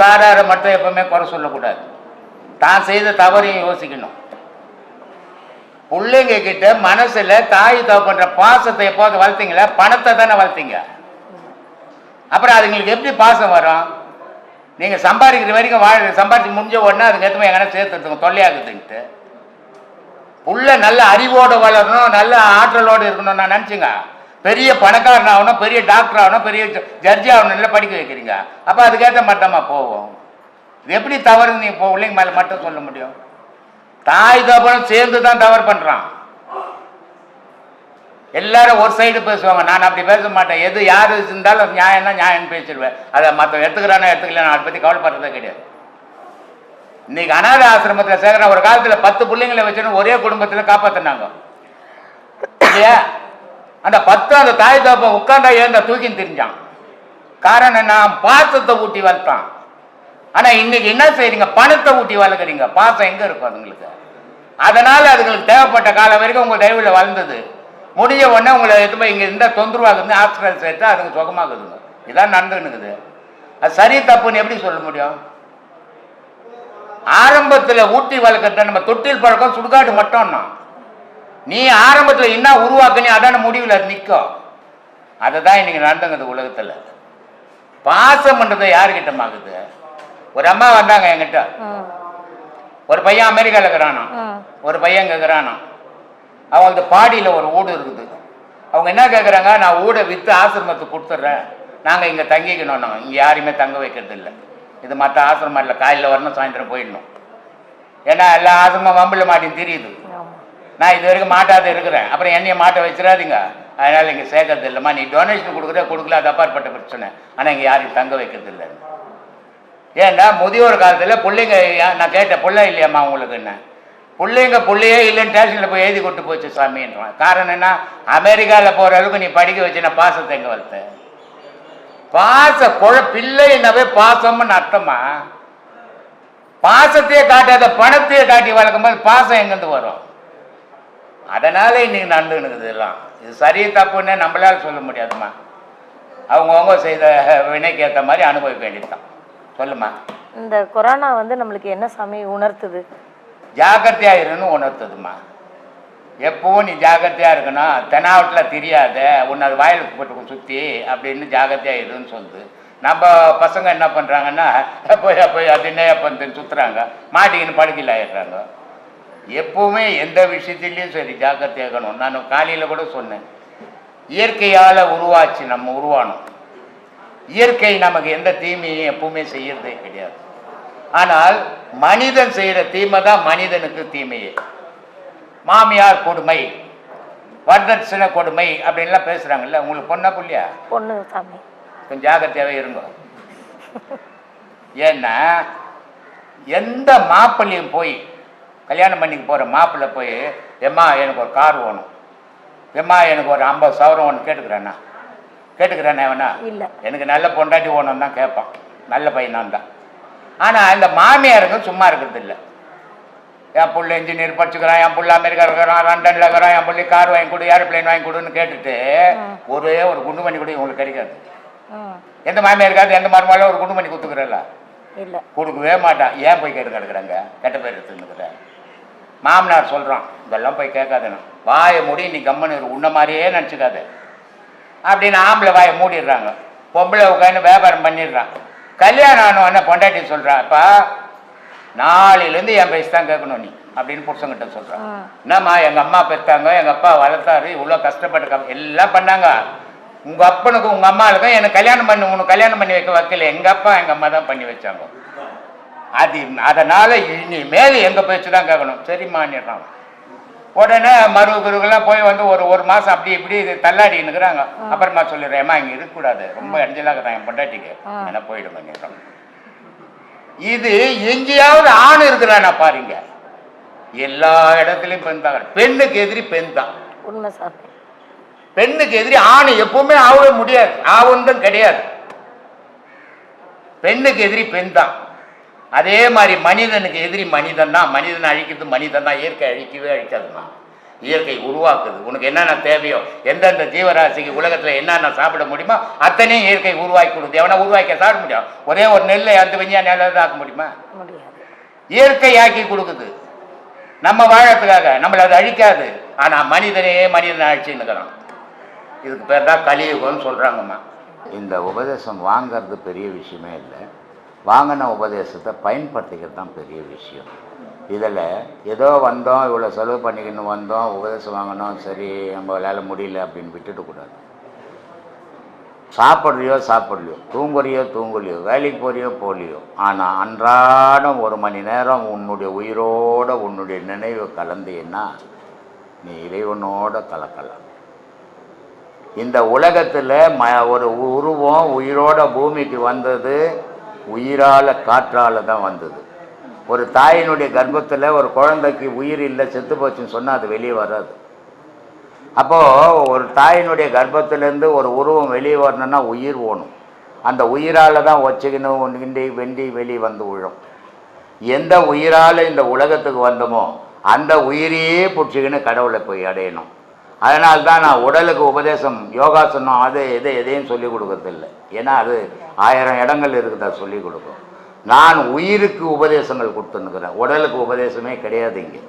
சாராரை மட்டும் எப்பவுமே குறை சொல்லக்கூடாது. தான் செய்த தவறையும் யோசிக்கணும். பிள்ளைங்க கிட்ட மனசுல தாய் தகப்பன்ற பாசத்தை எப்போது வளர்த்தீங்களா? பணத்தை தானே வளர்த்தீங்க. அப்புறம் அதுங்களுக்கு எப்படி பாசம் வரும்? நீங்க சம்பாதிக்கிற வரைக்கும் வாழ சம்பாதிச்சு முடிஞ்ச உடனே அதுக்கு எத்தனை எங்கன்னா சேர்த்துருக்கோம் தொல்லையாகுதுன்ட்டு. புள்ள நல்ல அறிவோடு வளரணும் நல்ல ஆற்றலோடு இருக்கணும் நான் நினச்சிங்க. பெரிய பணக்காரன் ஆகணும் பெரிய டாக்டர் ஆகணும் பெரிய ஜட்ஜி ஆகணும் இல்லை படிக்க வைக்கிறீங்க. அப்போ அதுக்கேற்ற மட்டமாக போவோம். இது எப்படி தவறு நீ இப்போ பிள்ளைங்க மேலே மட்டும் சொல்ல முடியும். தாய் தகப்பனும் சேர்ந்து தான் தவறு பண்ணுறான் எல்லாரும் ஒரு சைடு பேசுவாங்க. நான் அப்படி பேச மாட்டேன். எது யார் இருந்தாலும் நியாயம்னா நியாயம்னு பேசிடுவேன். அதை மற்ற எடுத்துக்கிறானா எடுத்துக்கலாம் அதை பற்றி கவலைப்படுறதே கிடையாது. இன்னைக்கு அனாதை ஆசிரமத்தில் சேர்க்குற ஒரு காலத்தில் பத்து பிள்ளைங்களை வச்சுன்னு ஒரே குடும்பத்தில் காப்பாற்றினாங்க இல்லையா? அந்த பத்து அந்த தாய் தகப்பன் உட்காந்தா ஏந்த தூக்கின்னு தெரிஞ்சான்? காரணம் என்ன? பாசத்தை ஊட்டி வளர்த்தான். ஆனால் இன்னைக்கு என்ன செய்றீங்க? பணத்தை ஊட்டி வளர்க்குறீங்க. பாசம் எங்கே இருக்கும் அதுங்களுக்கு? அதனால அதுங்களுக்கு தேவைப்பட்ட காலம் வரைக்கும் உங்கள் தயவில் வளர்ந்தது. முடிஞ்ச உடனே உங்களை எதுவுமே இங்கே இருந்தால் தொந்தரவாகுது ஹாஸ்பிட்டல் சேர்த்து அதுக்கு சுகமாகுதுங்க. இதான் நடந்துன்னுக்குது அது சரி தப்புன்னு எப்படி சொல்ல முடியும்? ஆரம்பத்தில் ஊட்டி வளர்க்கறத நம்ம தொட்டில் பழக்கம் சுடுகாடு மட்டும்னா நீ ஆரம்பத்தில் என்ன உருவாக்குனி அதான முடிவில் அது நிற்கும் அதை தான் இன்னைக்கு நடந்துங்குது உலகத்தில். பாசம் பண்ணுறது யாருக்கிட்ட ஆகுது ஒரு அம்மா வந்தாங்க என்கிட்ட. ஒரு பையன் அமெரிக்காவில் இருக்கிறானா? ஒரு பையன் இருக்கிறானா? அவங்களுக்கு பாடியில் ஒரு வீடு இருக்குது. அவங்க என்ன கேட்குறாங்க நான் வீடை விற்று ஆசிரமத்துக்கு கொடுத்துட்றேன் நாங்கள் இங்கே தங்கிக்கணும் நாங்கள் இங்கே யாரையுமே தங்க வைக்கிறது இல்லை. இது மற்ற ஆசிரமம் இல்லை. காலையில் வரணும் சாயந்தரம் போயிடணும். ஏன்னா எல்லா ஆசிரமம் வம்பில் மாட்டின்னு தெரியுது. நான் இது வரைக்கும் மாட்டாத இருக்கிறேன். அப்புறம் என்னைய மாட்ட வச்சிடாதீங்க. அதனால் இங்கே சேர்க்கறது இல்லைம்மா. நீ டொனேஷன் கொடுக்குற கொடுக்கல. அது அப்பாற்பட்ட பிரச்சனை. ஆனால் இங்கே யாரையும் தங்க வைக்கிறது இல்லை ஏன்னா முதியோர் காலத்தில் பிள்ளைங்க நான் கேட்டேன் பிள்ளை இல்லையாம்மா உங்களுக்கு என்ன பிள்ளைங்க பிள்ளையே இல்லைன்னு ஸ்டேஷனில் போய் எழுதி கொண்டு போச்சு சாமின்றான். காரணம் என்ன? அமெரிக்காவில் போகிற அளவுக்கு நீ படிக்க வச்சு நான் பாசத்தை எங்கே வளர்த்த பாச குழ பிள்ளைன்னாவே பாசம்னு அர்த்தமா? பாசத்தையே காட்டாத பணத்தையே காட்டி வளர்க்கும் போது பாசம் எங்கேருந்து வரும்? அதனால இன்னைக்கு நடந்துனுக்குது இதெல்லாம். இது சரி தப்புன்னு நம்மளால சொல்ல முடியாதும்மா. அவங்கவுங்க செய்த வினைக்கு ஏற்ற மாதிரி அனுபவிக்க வேண்டியதுதான். சொல்லுமா இந்த கொரோனா வந்து நம்மளுக்கு என்ன சாமி உணர்த்துது? ஜாக்கிரதையா இருன்னு உணர்த்துதுமா எப்பவும் நீ ஜாக்கிரதையா இருக்கணும். தெனாவட்டில் தெரியாத உன்னை அது வாயில் போட்டு சுற்றி அப்படின்னு ஜாக்கிரதையா இருன்னு சொல்லுது. நம்ம பசங்க என்ன பண்ணுறாங்கன்னா போய் போய் அது என்ன பண்ணுன்னு சுற்றுறாங்க மாட்டிக்கின்னு படுக்கையில் ஆயிடுறாங்க. எப்பவுமே எந்த விஷயத்துலையும் சரி ஜாக்கிரதையா இருக்கணும். நான் காலையில் கூட சொன்னேன். இயற்கையால் உருவாச்சு நம்ம உருவானோம். இயற்கை நமக்கு எந்த தீமையும் எப்பவுமே செய்யறதே கிடையாது. ஆனால் மனிதன் செய்கிற தீமை தான் மனிதனுக்கு தீமையே. மாமியார் கொடுமை வரதட்சணை கொடுமை அப்படின்லாம் பேசுகிறாங்கல்ல உங்களுக்கு பொண்ணா புள்ளியா? பொண்ணு சாமி. கொஞ்சம் ஜாக்கிரதையாகவே இருங்க. ஏன்னா எந்த மாப்பிள்ளையும் போய் கல்யாணம் பண்ணிக்கு போகிற மாப்பிள்ளை போய் எம்மா எனக்கு ஒரு கார் வேணும். எம்மா எனக்கு ஒரு ஐம்பது சவரம் ஒன்று கேட்டுக்கிறேண்ணா. கேட்டுக்கிறேண்ணே வேணா இல்ல. எனக்கு நல்ல பொண்டாட்டி ஓணும் தான் கேட்பான். நல்ல பையனான் தான். ஆனால் இந்த மாமியாருங்க சும்மா இருக்கிறது இல்லை. என் புள்ள இன்ஜினியர் படிச்சுக்கிறான் என் புள்ள அமெரிக்கா இருக்கிறான் லண்டனில் இருக்கிறான் என் புள்ளி கார் வாங்கி கொடு ஏரோப்ளேன் வாங்கி கொடுன்னு கேட்டுட்டு ஒரே ஒரு குண்டு பண்ணி கூட இவங்களுக்கு கிடைக்காது. எந்த மாமியாருக்காவது எந்த மருமகளும் ஒரு குண்டு பண்ணி கொடுத்துக்கிறல்ல இல்ல. கொடுக்கவே மாட்டான். ஏன் போய் கேட்டு கிடக்குறாங்க? கெட்ட பேர் எடுத்துன்னுக்குற மாமனார் சொல்கிறான் இதெல்லாம் போய் கேட்காதேண்ணா. வாயை மூடி நீ கம்மனு இரு, உன்ன மாதிரியே நினச்சிக்காத. அப்படின்னு ஆம்பளை வாயை மூடிடுறாங்க. பொம்பளை உட்காந்து வியாபாரம் பண்ணிடுறான். கல்யாணம் ஆனவொடனே பொண்டாட்டி சொல்கிறாப்பா நாளையிலேருந்து என் பேசி தான் கேட்கணும் நீ. அப்படின்னு புருஷங்கிட்ட சொல்கிறான். என்னம்மா எங்கள் அம்மா பெற்றாங்க எங்கள் அப்பா வளர்த்தாரு இவ்வளோ கஷ்டப்பட்டு எல்லாம் பண்ணாங்க. உங்கள் அப்பனுக்கும் உங்கள் அம்மாவுக்கும் எனக்கு கல்யாணம் பண்ணி உனக்கு கல்யாணம் பண்ணி வைக்க வைக்கல எங்கள் அப்பா எங்கள் அம்மா தான் பண்ணி வச்சாங்க. அது அதனால் இனிமேல் எங்கள் பேச்சு தான் கேட்கணும். சரிம்மான்னுறான் உடனே மருவு குருக்கெல்லாம் போய் வந்து ஒரு ஒரு மாதம் அப்படி இப்படி தள்ளாடின்னுக்குறாங்க அப்புறமா சொல்லிடுறேன் ஏம்மா இங்கே இருக்கக்கூடாது. ரொம்ப இடைஞ்சலாக என் பொண்டாட்டிக்கு. என்ன போயிடுங்க இது எங்கேயாவது ஆண் இருக்கிறானா பாருங்க. எல்லா இடத்துலயும் பெண் தான் பெண்ணுக்கு எதிரி பெண் தான். உண்மை பெண்ணுக்கு எதிரி ஆண் எப்பவுமே ஆகவே முடியாது. ஆவந்தும் கிடையாது. பெண்ணுக்கு எதிரி பெண் தான். அதே மாதிரி மனிதனுக்கு எதிரி மனிதன் தான் மனிதனை அழிக்கிறது மனிதன் தான் இயற்கை அழிக்கவே அழிக்காதுமா? இயற்கை உருவாக்குது. உனக்கு என்னென்ன தேவையோ எந்தெந்த ஜீவராசிக்கு உலகத்தில் என்னென்ன சாப்பிட முடியுமோ அத்தனையும் இயற்கை உருவாக்கி கொடுக்குது. எவனா உருவாக்கி சாப்பிட முடியும்? ஒரே ஒரு நெல்லை அந்த விஞ்ஞான நிலையில் ஆக்க முடியுமா? முடியாது. இயற்கை ஆக்கி கொடுக்குது. நம்ம வாழறதுக்காக நம்மளை அது அழிக்காது. ஆனால் மனிதனே மனிதனை அழிச்சுன்னுக்கிறான் இதுக்கு பேர் தான் கலியுகம்னு சொல்கிறாங்கம்மா இந்த உபதேசம் வாங்கிறது பெரிய விஷயமே இல்லை. வாங்கின உபதேசத்தை பயன்படுத்திக்கிறது தான் பெரிய விஷயம். இதில் ஏதோ வந்தோம் இவ்வளோ செலவு பண்ணிக்கணும் வந்தோம் உபதேசம் வாங்கினோம் சரி நம்மளால முடியல அப்படின்னு விட்டுட்டுக்கூடாது சாப்பிட்றியோ சாப்பிட்லையோ தூங்குறியோ தூங்கலையோ வேலைக்கு போறியோ போலியோ ஆனால் அன்றாடம் ஒரு மணி நேரம் உன்னுடைய உயிரோட உன்னுடைய நினைவு கலந்தீன்னா நீ இறைவனோட கலக்கலாம். இந்த உலகத்தில் ம ஒரு உருவம் உயிரோட பூமிக்கு வந்தது உயிரால காற்றால தான் வந்தது. ஒரு தாயினுடைய கர்ப்பத்தில் ஒரு குழந்தைக்கு உயிர் இல்லை செத்து போச்சுன்னு சொன்னால் அது வெளியே வராது. அப்போது ஒரு தாயினுடைய கர்ப்பத்திலேருந்து ஒரு உருவம் வெளியே வரணும்னா உயிர் ஓணும். அந்த உயிரால் தான் ஒச்சுக்கணும் கிண்டி வெண்டி வெளியே வந்து விழும். எந்த உயிரால் இந்த உலகத்துக்கு வந்தோமோ அந்த உயிரையே பிடிச்சிக்கின்னு கடவுளை போய் அடையணும். அதனால்தான் நான் உடலுக்கு உபதேசம் யோகாசனம் அது எது எதையும் சொல்லிக் கொடுக்கறதில்ல. ஏன்னா அது ஆயிரம் இடங்கள் இருக்குதா சொல்லிக் கொடுக்கும். நான் உயிருக்கு உபதேசங்கள் கொடுத்துன்னுக்கிறேன். உடலுக்கு உபதேசமே கிடையாது இங்கே.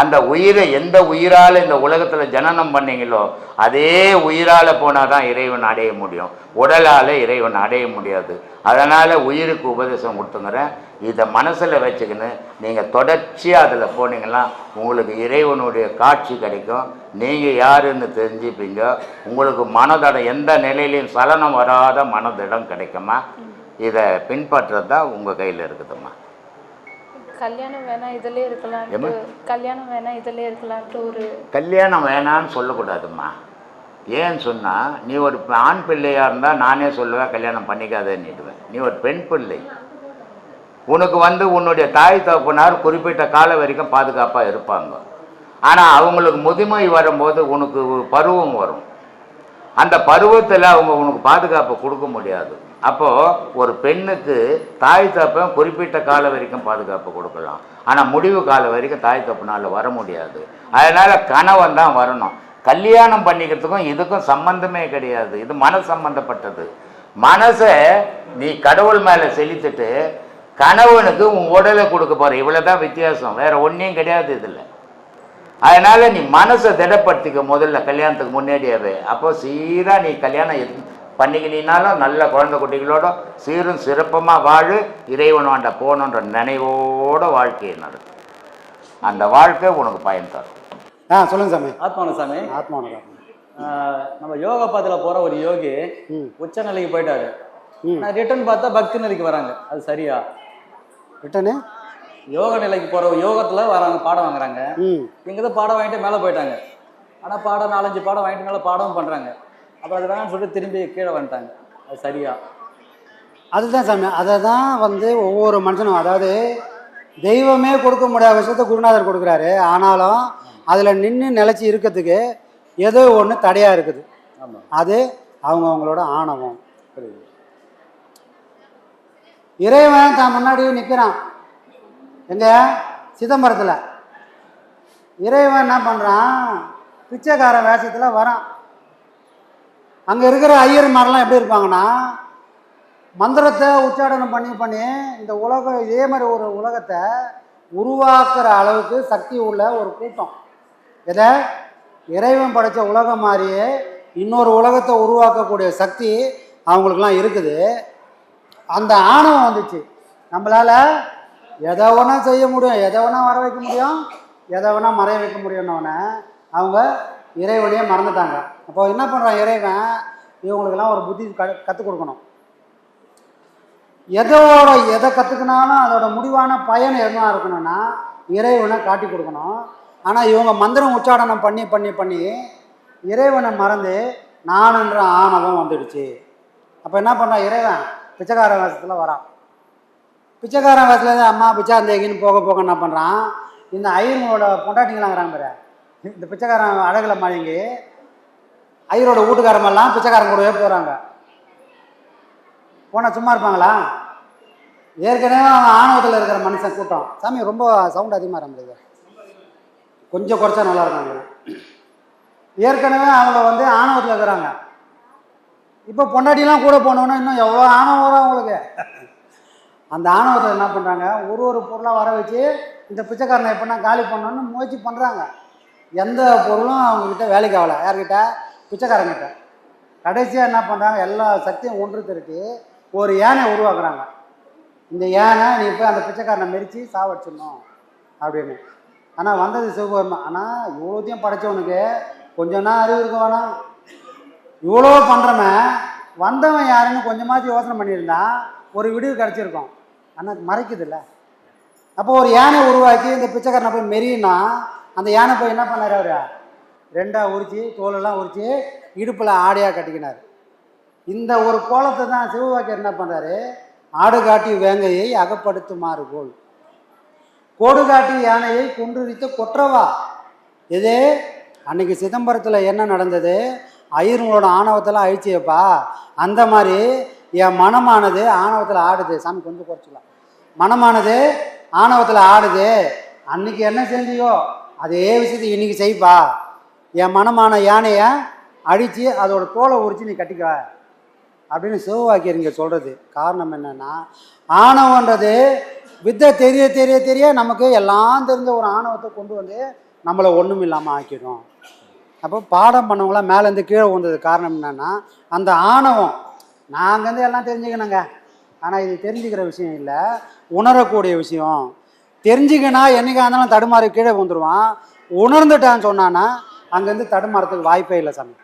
அந்த உயிரை எந்த உயிரால் இந்த உலகத்தில் ஜனனம் பண்ணீங்களோ அதே உயிரால் போனால் தான் இறைவன் அடைய முடியும். உடலால் இறைவன் அடைய முடியாது. அதனால் உயிருக்கு உபதேசம் கொடுத்துங்கிறேன். இதை மனசில் வச்சுக்கின்னு நீங்கள் தொடர்ச்சியாக அதில் போனீங்கன்னா உங்களுக்கு இறைவனுடைய காட்சி கிடைக்கும். நீங்கள் யாருன்னு தெரிஞ்சுப்பீங்க. உங்களுக்கு மனதடம் எந்த நிலையிலையும் சலனம் வராத மனதிடம் கிடைக்குமா? இதை பின்பற்றுறது தான் உங்கள் கையில் இருக்குதும்மா. கல்யாணம் வேணா இதுலயே இருக்கலான்ட்டு ஏம்மா? கல்யாணம் வேணா இதுலயே இருக்கலான்ட்டு ஒரு கல்யாணம் வேணான்னு சொல்லக்கூடாதும்மா. ஏன்னு சொன்னால் நீ ஒரு ஆண் பிள்ளையாக இருந்தால் நானே சொல்லுவேன் கல்யாணம் பண்ணிக்காதேன்னுடுவேன் நீ ஒரு பெண் பிள்ளை. உனக்கு வந்து உன்னுடைய தாய் தகப்பனார் குறிப்பிட்ட காலம் வரைக்கும் பாதுகாப்பாக இருப்பாங்க. ஆனால் அவங்களுக்கு முதுமை வரும்போது உனக்கு பருவம் வரும். அந்த பருவத்தில் அவங்க உனக்கு பாதுகாப்பு கொடுக்க முடியாது. அப்போது ஒரு பெண்ணுக்கு தாய் தப்பம் குறிப்பிட்ட காலம் வரைக்கும் பாதுகாப்பு கொடுக்கலாம். ஆனால் முடிவு காலம் வரைக்கும் தாய் தப்புனால் வர முடியாது. அதனால் கணவன் தான் வரணும். கல்யாணம் பண்ணிக்கிறதுக்கும் இதுக்கும் சம்பந்தமே கிடையாது. இது மன சம்பந்தப்பட்டது. மனசை நீ கடவுள் மேலே செலுத்திட்டு கணவனுக்கு உன் உடலை கொடுக்க போகிற இவ்வளோ தான் வித்தியாசம். வேறு ஒன்றையும் கிடையாது இதில். அதனால் நீ மனசை திடப்படுத்திக்க முதல்ல கல்யாணத்துக்கு முன்னாடியாவே. அப்போ சீராக நீ கல்யாணம் பண்ணிக்கினீனாலும் நல்ல குழந்தை குட்டிகளோட சீரும் சிறப்பமாக வாழு இறைவன் வாண்ட போகணுன்ற நினைவோட வாழ்க்கையை நடக்கும் அந்த வாழ்க்கை உனக்கு பயன் தரும். ஆ சொல்லுங்க சாமி. ஆத்மான சாமி. ஆத்மானதம் ஆஹ் நம்ம யோகா பாதையில் போகிற ஒரு யோகி. உச்ச நிலைக்கு போயிட்டாரு. ஆனால் ரிட்டர்ன் பார்த்தா பக்தி நிலைக்கு வராங்க. அது சரியா? ரிட்டனு யோக நிலைக்கு போகிற யோகத்தில் வராங்க பாடம் வாங்குறாங்க. ம். இங்கே தான் பாடம் வாங்கிட்டு மேலே போயிட்டாங்க. ஆனால் பாடம் நாலஞ்சு பாடம் வாங்கிட்டு மேலே பாடமும் பண்ணுறாங்க அப்புறம் அது வேணாம்னு சொல்லிட்டு திரும்பி கீழே வந்துட்டாங்க. அது சரியா. அதுதான் சாமி அதை தான் வந்து ஒவ்வொரு மனுஷனும். அதாவது தெய்வமே கொடுக்க முடியாத விஷயத்த குருநாதர் கொடுக்குறாரு. ஆனாலும் அதில் நின்று நிலச்சி இருக்கிறதுக்கு ஏதோ ஒன்று தடையாக இருக்குது. அது அவங்கவுங்களோட ஆணவம். புரியுது. இறைவன் தான் முன்னாடி நிற்கிறான் எங்க? சிதம்பரத்தில். இறைவன் என்ன பண்ணுறான் பிச்சைக்காரன் வேஷத்தில் வரான். அங்கே இருக்கிற ஐயர்மாரெல்லாம் எப்படி இருப்பாங்கன்னா மந்திரத்தை உச்சாடனம் பண்ணி பண்ணி இந்த உலகம் இதே மாதிரி ஒரு உலகத்தை உருவாக்குற அளவுக்கு சக்தி உள்ள ஒரு கூட்டம். எதை? இறைவன் படைத்த உலகம் மாதிரியே இன்னொரு உலகத்தை உருவாக்கக்கூடிய சக்தி அவங்களுக்குலாம் இருக்குது. அந்த ஆணவம் வந்துச்சு. நம்மளால் எதை வேணால் செய்ய முடியும் எதை வேணால் வர வைக்க முடியும் எதை வேணால் மறைய வைக்க முடியும்னோடனே அவங்க இறைவனையே மறந்துட்டாங்க. அப்போ என்ன பண்ணுறான் இறைவன்? இவங்களுக்கெல்லாம் ஒரு புத்தி க கற்றுக் கொடுக்கணும். எதோட எதை கற்றுக்கினாலும் அதோட முடிவான பயன் என்ன இருக்கணும்னா இறைவனை காட்டி கொடுக்கணும். ஆனால் இவங்க மந்திரம் உச்சாடனம் பண்ணி பண்ணி பண்ணி இறைவனை மறந்து நானுன்ற ஆணவம் வந்துடுச்சு. அப்போ என்ன பண்ணுறான் இறைவன்? பிச்சைக்கார வேஷத்தில் வரான். பிச்சைக்கார வயசுலேருந்து அம்மா பிச்சாந்தேகின்னு போக போக என்ன பண்ணுறான் இந்த ஐயங்களோட பொண்டாட்டிங்களாங்கிறாங்க பாரு. இந்த பிச்சைக்காரன் அழகில் மயங்கி ஐயரோட வீட்டுக்காரமெல்லாம் பிச்சைக்காரன் கூடவே போகிறாங்க போனால் சும்மா இருப்பாங்களா? ஏற்கனவே அவன் ஆணவத்தில் இருக்கிற மனுஷன் கூட்டம். சாமி ரொம்ப சவுண்ட் அதிகமாக இருந்தது கொஞ்சம் குறைச்சா நல்லா இருக்காங்க. ஏற்கனவே அவங்க வந்து ஆணவத்தில் இருக்கிறாங்க. இப்போ பொண்டாட்டிலாம் கூட போனோன்னா இன்னும் எவ்வளோ ஆணவம் வரும் அவங்களுக்கு? அந்த ஆணவத்தில் என்ன பண்ணுறாங்க ஒரு ஒரு பொருளாக வர வச்சு இந்த பிச்சைக்காரனை எப்படின்னா காலி பண்ணணும்னு முயற்சி பண்ணுறாங்க எந்த பொருளும் அவங்கக்கிட்ட வேலைக்கு ஆகலை. யார்கிட்ட? பிச்சைக்காரங்கிட்ட. கடைசியாக என்ன பண்ணுறாங்க எல்லா சக்தியும் ஒன்று திரட்டி ஒரு யானை உருவாக்குறாங்க. இந்த யானை நீ போய் அந்த பிச்சைக்காரனை மெரித்து சாவடிச்சிடணும் அப்படின்னு. ஆனால் வந்தது சிவபெருமா ஆனால் இவ்வளோத்தையும் படைச்சவனுக்கு கொஞ்சம்னா அறிவு இருக்க வேணாம் இவ்வளோ பண்ணுறவன் வந்தவன் யாருன்னு கொஞ்சமாச்சும் யோசனை பண்ணியிருந்தா ஒரு விடிவு கிடச்சிருக்கும். ஆனால் மறைக்குதுல்ல. அப்போ ஒரு யானை உருவாக்கி இந்த பிச்சைக்காரனை போய் மெரியினா அந்த யானை போய் என்ன பண்ணார் அவர்? ரெண்டாக உரிச்சு தோலெல்லாம் உரிச்சு இடுப்பில் ஆடையாக கட்டிக்கினார். இந்த ஒரு கோலத்தை தான் சிவவாக்கியர் என்ன பண்ணுறாரு ஆடு காட்டி வேங்கையை அகப்படுத்துமாறு கோல். கோடு காட்டி யானையை குன்றுரித்து கொற்றவா? இது அன்னைக்கு சிதம்பரத்தில் என்ன நடந்தது? ஐயருங்களோட ஆணவத்தெல்லாம் அழிச்சியப்பா. அந்த மாதிரி என் மனமானது ஆணவத்தில் ஆடுது. சாமி கொஞ்சம் குறைச்சிக்கலாம். மனமானது ஆணவத்தில் ஆடுது. அன்னைக்கு என்ன செஞ்சியோ? அதே விஷயத்தை இன்னைக்கு செய்ப்பா. என் மனமான யானையை அழித்து அதோட தோலை உரித்து நீ கட்டிக்க அப்படின்னு சிவவாக்கியர் இங்கே சொல்கிறது காரணம் என்னென்னா ஆணவன்றது வித்தை தெரிய தெரிய தெரிய நமக்கு எல்லாம் தெரிஞ்ச ஒரு ஆணவத்தை கொண்டு வந்து நம்மளை ஒன்றும் இல்லாமல் ஆக்கிடும். அப்போ பாடம் பண்ணவங்களாம் மேலேருந்து கீழே வந்தது காரணம் என்னென்னா அந்த ஆணவம். நாங்கள் வந்து எல்லாம் தெரிஞ்சுக்கணுங்க. ஆனால் இது தெரிஞ்சுக்கிற விஷயம் இல்லை உணரக்கூடிய விஷயம். தெரிஞ்சுக்கினா என்னைக்கா இருந்தாலும் தடுமாறி கீழே வந்துடுவான் உணர்ந்துட்டான்னு சொன்னான்னா அங்கேருந்து தடுமாறத்துக்கு வாய்ப்பே இல்லை சாமி.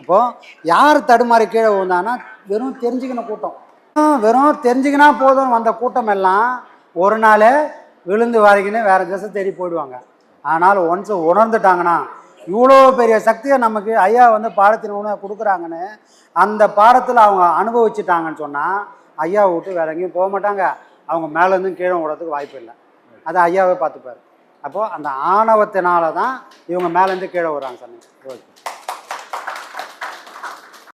அப்போது யார் தடுமாறி கீழே விழுந்தான்னா வெறும் தெரிஞ்சுக்கின கூட்டம். வெறும் தெரிஞ்சுக்கினா போதும் வந்த கூட்டம் எல்லாம் ஒரு நாள் விழுந்து வரைக்குன்னு வேறு திசை தேடி போயிடுவாங்க. ஆனால் ஒன்ஸ் உணர்ந்துட்டாங்கன்னா இவ்வளோ பெரிய சக்தியை நமக்கு ஐயா வந்து பாடத்தின் உணவை கொடுக்குறாங்கன்னு அந்த பாடத்தில் அவங்க அனுபவிச்சுட்டாங்கன்னு சொன்னால் ஐயாவை விட்டு வேற எங்கேயும் போக மாட்டாங்க. அவங்க மேலேருந்தும் கீழே விடுறதுக்கு வாய்ப்பு இல்லை. அதை ஐயாவே பார்த்துப்பாரு. அப்போது அந்த ஆணவத்தினால தான் இவங்க மேலேருந்து கீழே விடுறாங்க சாமி.